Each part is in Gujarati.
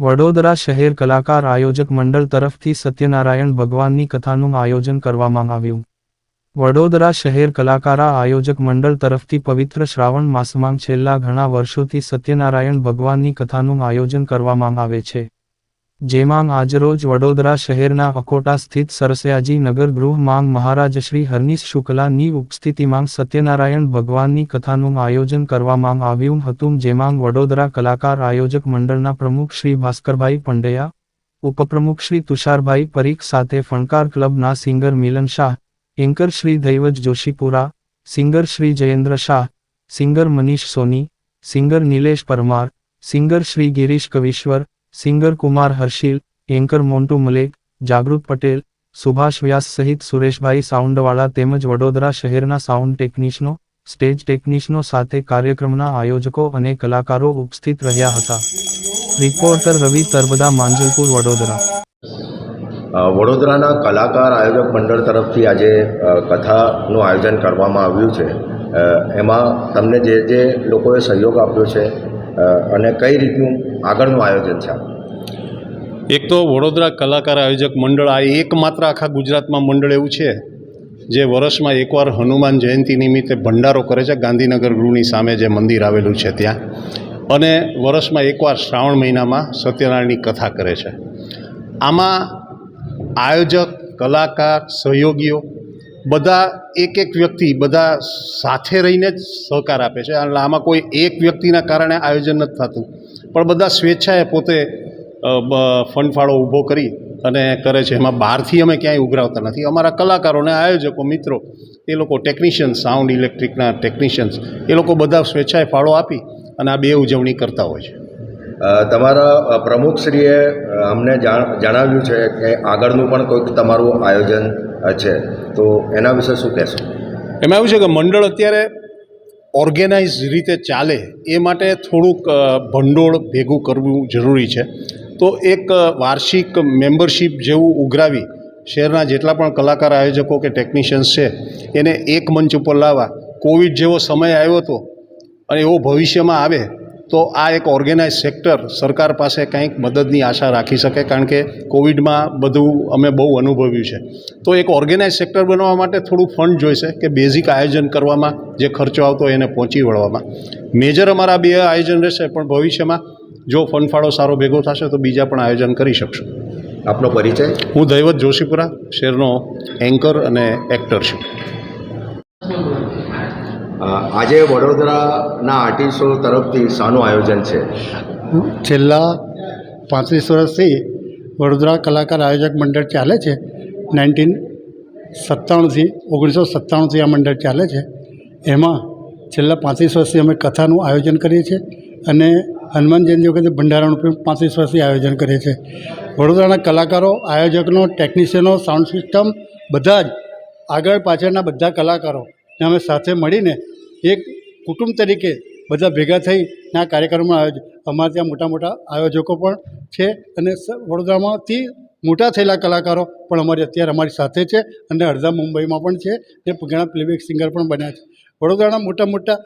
વડોદરા શહેર કલાકાર આયોજક મંડળ તરફથી સત્યનારાયણ ભગવાનની કથાનું આયોજન કરવામાં આવ્યું. વડોદરા શહેર કલાકારા આયોજક મંડળ તરફથી પવિત્ર શ્રાવણ માસમાં છેલ્લા ઘણા વર્ષોથી સત્યનારાયણ ભગવાનની કથાનું આયોજન કરવામાં આવે છે. જેમાં આજરોજ વડોદરા શહેરના અકોટા સ્થિત સરસયાજી નગર ગૃહમાં મહારાજ શ્રી હરનીશ શુક્લાની ઉપસ્થિતિમાં સત્યનારાયણ ભગવાનની કથાનું આયોજન કરવામાં આવ્યું હતું, જેમાં વડોદરા કલાકાર આયોજક મંડળના પ્રમુખ શ્રી ભાસ્કરભાઈ પંડ્યા, ઉપપ્રમુખ શ્રી તુષારભાઈ પરીખ સાથે ફણકાર ક્લબના singer Milan Shah, anchor Shri Daivaj Joshipura, singer Shri Jayendra Shah, singer Manish Soni, singer Nilesh Parmar, singer Shri Girish Kavishwar singer Kumar Harshil, anchor Montu Malek, Jagrut Patel, Subhash વ્યાસ સહિત સુરેશભાઈ સાઉન્ડવાળા તેમજ વડોદરા શહેરના સાઉન્ડ ટેકનિશનો, સ્ટેજ ટેકનિશનો સાથે કાર્યક્રમના આયોજકો અને કલાકારો ઉપસ્થિત રહ્યા હતા. રિપોર્ટર રવિ તરબદા, માંજલપુર, વડોદરા. વડોદરાના કલાકાર આયોજક મંડળ તરફથી આજે કથાનું આયોજન કરવામાં આવ્યું છે. એમાં તમને જે જે લોકોએ સહયોગ આપ્યો છે અને કઈ રીતનું આગળનું આયોજન છે? એક તો વડોદરા કલાકાર આયોજક મંડળ, આ એકમાત્ર આખા ગુજરાતમાં મંડળ એવું છે, જે વર્ષમાં એકવાર હનુમાન જયંતિ નિમિત્તે ભંડારો કરે છે, ગાંધીનગર ગૃહની સામે જે મંદિર આવેલું છે ત્યાં. અને વર્ષમાં એકવાર શ્રાવણ મહિનામાં સત્યનારાયણની કથા કરે છે. આમાં આયોજક, કલાકાર, સહયોગીઓ બધા એક એક વ્યક્તિ બધા સાથે રહીને જ સહકાર આપે છે. અને આમાં કોઈ એક વ્યક્તિના કારણે આયોજન નથી થતું. પણ બધા સ્વેચ્છાએ પોતે ફંડ ફાળો ઊભો કરી અને કરે છે. એમાં બહારથી અમે ક્યાંય ઉઘરાવતા નથી. અમારા કલાકારોને આયોજકો, મિત્રો, એ લોકો ટેકનિશિયન્સ સાઉન્ડ ઇલેક્ટ્રિકના ટેકનિશિયન્સ એ લોકો બધા સ્વેચ્છાએ ફાળો આપી અને આ બે ઉજવણી કરતા હોય છે. તમારા પ્રમુખશ્રીએ અમને જાણ, જણાવ્યું છે કે આગળનું પણ કોઈક તમારું આયોજન છે. તો એના વિશે શું કહેશો? એમાં એવું છે કે મંડળ અત્યારે ઓર્ગેનાઇઝ રીતે ચાલે એ માટે થોડુંક ભંડોળ ભેગું કરવું જરૂરી છે. તો એક વાર્ષિક મેમ્બરશીપ જેવું ઉઘરાવી શહેરના જેટલા પણ કલાકાર આયોજકો કે ટેકનિશિયન્સ છે, એને એક મંચ ઉપર લાવવા. કોવિડ જેવો સમય આવ્યો હતો અને એવો ભવિષ્યમાં આવે તો આ એક ઓર્ગેનાઇઝ સેક્ટર સરકાર પાસે કંઈક મદદની આશા રાખી શકે કારણ કે કોવિડમાં બધું અમે બહુ અનુભવ્યું છે. તો એક ઓર્ગેનાઇઝ સેક્ટર બનાવવા માટે થોડું ફંડ જોઈશે કે બેઝિક આયોજન કરવામાં જે ખર્ચો આવતો એને પહોંચી વળવામાં. મેજર અમારા બે આયોજન રહેશે પણ ભવિષ્યમાં જો ફંડ ફાળો સારો ભેગો થશે તો બીજા પણ આયોજન કરી શકશું. આપનો પરિચય? હું દૈવત જોશીપુરા શેરનો એન્કર અને એક્ટર છું. આજે વડોદરાના આર્ટિસ્ટો તરફથી શાનું આયોજન છે. છેલ્લા પાંત્રીસ વર્ષથી વડોદરા કલાકાર આયોજક મંડળ ચાલે છે. નાઇન્ટીન સત્તાણુંથી, ઓગણીસો સત્તાણુંથી આ મંડળ ચાલે છે. એમાં છેલ્લા પાંત્રીસ વર્ષથી અમે કથાનું આયોજન કરીએ છીએ અને હનુમાન જયંતિ વખતે ભંડારાનું પણ પાંત્રીસ વર્ષથી આયોજન કરીએ છીએ. વડોદરાના કલાકારો, આયોજકનો, ટેકનિશિયનો, સાઉન્ડ સિસ્ટમ, બધા જ આગળ પાછળના બધા કલાકારો ને અમે સાથે મળીને એક કુટુંબ તરીકે બધા ભેગા થઈ આ કાર્યક્રમમાં આવ્યો અમારા ત્યાં મોટા મોટા આયોજકો પણ છે અને વડોદરામાંથી મોટા થયેલા કલાકારો પણ અમારી અત્યારે અમારી સાથે છે અને અડધા મુંબઈમાં પણ છે એ ઘણા પ્લેબેક સિંગર પણ બન્યા છે. વડોદરાના મોટા મોટા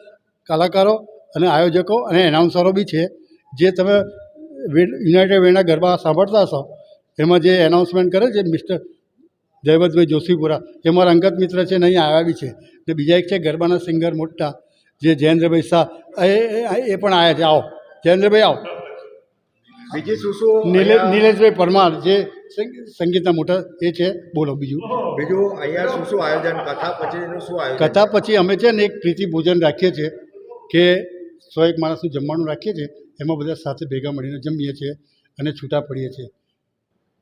કલાકારો અને આયોજકો અને એનાઉન્સરો બી છે. જે તમે યુનાઇટેડ વેના ગરબા સાંભળતા હશો, એમાં જે એનાઉન્સમેન્ટ કરે છે, મિસ્ટર જયવંતભાઈ જોશીપુરા એ મારા અંગત મિત્ર છે ને અહીં આવ્યા બી છે. ને બીજા એક છે ગરબાના સિંગર મોટા જે જયેન્દ્રભાઈ શાહ એ એ- પણ આવ્યા છે. આવો. જયેન્દ્રભાઈ આવો. બીજી શું શું? નિલે નિલેશભાઈ પરમાર જે સંગ- સંગીતના મોટા એ છે. બોલો બીજું. બીજું અહીંયા શું શું આયોજન? કથા પછીનું શું આયોજન? કથા પછી અમે છે ને એક પ્રીતિ ભોજન રાખીએ છીએ કે સો એક માણસનું જમવાનું રાખીએ છીએ એમાં બધા સાથે ભેગા મળીને જમીએ છીએ અને છૂટા પડીએ છીએ.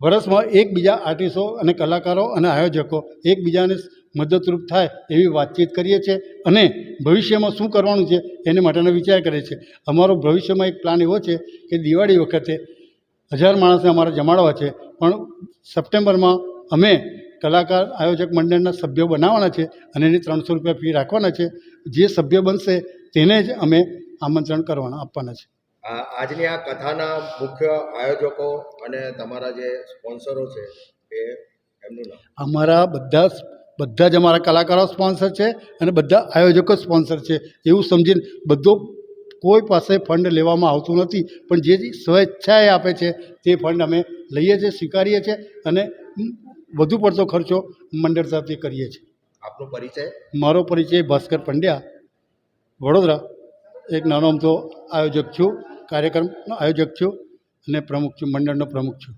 વર્ષમાં એકબીજા આર્ટિસ્ટો અને કલાકારો અને આયોજકો એકબીજાને મદદરૂપ થાય એવી વાતચીત કરીએ છીએ અને ભવિષ્યમાં શું કરવાનું છે એને માટેનો વિચાર કરીએ છીએ. અમારો ભવિષ્યમાં એક પ્લાન એવો છે કે દિવાળી વખતે હજાર માણસને અમારે જમાડવા છે, પણ સપ્ટેમ્બરમાં અમે કલાકાર આયોજક મંડળના સભ્યો બનાવવાના છે અને એની ત્રણસો રૂપિયા ફી રાખવાના છે. જે સભ્ય બનશે તેને જ અમે આમંત્રણ કરવાના, આપવાના છે. આજની આ કથાના મુખ્ય આયોજકો અને તમારા જે સ્પોન્સરો છે એ એમનું નામ? અમારા બધા બધા જ અમારા કલાકારો સ્પોન્સર છે અને બધા આયોજકો સ્પોન્સર છે. એવું સમજીને બધો કોઈ પાસે ફંડ લેવામાં આવતું નથી પણ જે સ્વેચ્છાએ આપે છે તે ફંડ અમે લઈએ છીએ સ્વીકારીએ છીએ અને વધુ પડતો ખર્ચો મંડળ તરફથી કરીએ છીએ આપનો પરિચય? મારો પરિચય ભાસ્કર પંડ્યા વડોદરા. એક નાનો અમથો આયોજક છું કાર્યક્રમનો આયોજક છું અને પ્રમુખ છું મંડળનો પ્રમુખ છું.